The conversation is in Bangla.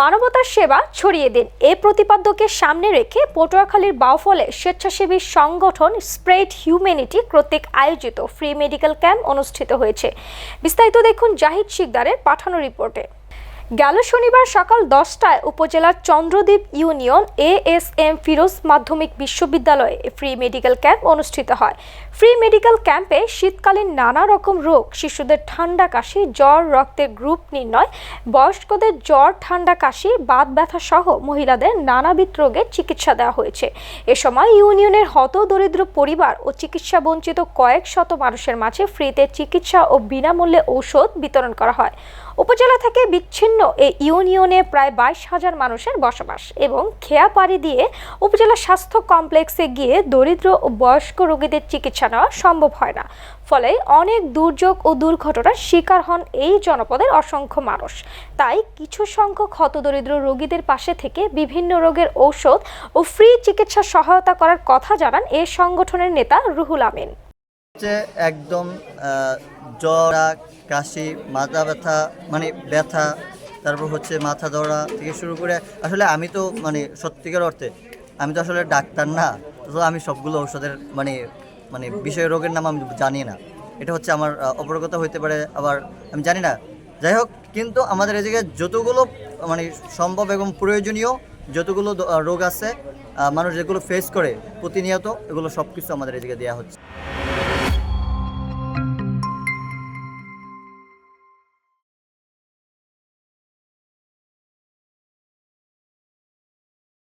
মানবতার সেবা ছড়িয়ে দিন। এ প্রতিপাদ্যকে সামনে রেখে পটুয়াখালীর বাউফলে স্বেচ্ছাসেবী সংগঠন স্প্রেড হিউম্যানিটি কর্তৃক আয়োজিত ফ্রি মেডিকেল ক্যাম্প অনুষ্ঠিত হয়েছে। বিস্তারিত দেখুন জাহিদ শিকদারের পাঠানো রিপোর্টে। গেল শনিবার সকাল দশটায় উপজেলার চন্দ্রদ্বীপ ইউনিয়ন এএসএম ফিরোজ মাধ্যমিক বিশ্ববিদ্যালয়ে ফ্রি মেডিকেল ক্যাম্প অনুষ্ঠিত হয়। ফ্রি মেডিকেল ক্যাম্পে শীতকালীন নানা রকম রোগ, শিশুদের ঠান্ডা কাশি, জ্বর রক্তের গ্রুপ নির্ণয়, বয়স্কদের জ্বর, ঠান্ডা কাশি, বাত ব্যথা সহ মহিলাদের নানাবিধ রোগের চিকিৎসা দেওয়া হয়েছে। এ সময় ইউনিয়নের হত দরিদ্র পরিবার ও চিকিৎসা বঞ্চিত কয়েক শত মানুষের মাঝে ফ্রিতে চিকিৎসা ও বিনামূল্যে ঔষধ বিতরণ করা হয়। উপজেলা থেকে বিচ্ছিন্ন এই ইউনিয়নে প্রায় বাইশ হাজার মানুষের বসবাস এবং খেয়া পাড়ি দিয়ে উপজেলা স্বাস্থ্য কমপ্লেক্সে গিয়ে দরিদ্র ও বয়স্ক রোগীদের চিকিৎসা নেওয়া সম্ভব হয় না। ফলে অনেক দুর্যোগ ও দুর্ঘটনার শিকার হন এই জনপদের অসংখ্য মানুষ। তাই কিছু সংখ্যক হতদরিদ্র রোগীদের পাশে থেকে বিভিন্ন রোগের ঔষধ ও ফ্রি চিকিৎসা সহায়তা করার কথা জানান এ সংগঠনের নেতা রুহুল আমিন। হচ্ছে একদম জ্বর কাশি, মাথা ব্যথা মানে ব্যথা, তারপর হচ্ছে মাথা ধরা থেকে শুরু করে, আসলে আমি তো মানে সত্যিকার অর্থে, আমি তো আসলে ডাক্তার না, তো আমি সবগুলো ঔষধের মানে মানে বিষয় রোগের নাম আমি জানি না। এটা হচ্ছে আমার অপরগতা হইতে পারে, আবার আমি জানি না। যাই হোক, কিন্তু আমাদের জায়গায় যতগুলো মানে সম্ভব এবং প্রয়োজনীয় যতগুলো রোগ আছে মানুষ যেগুলো ফেস করে, প্রতিনিয়ত এগুলো সব কিছু আমাদের এদিকে দেওয়া হচ্ছে।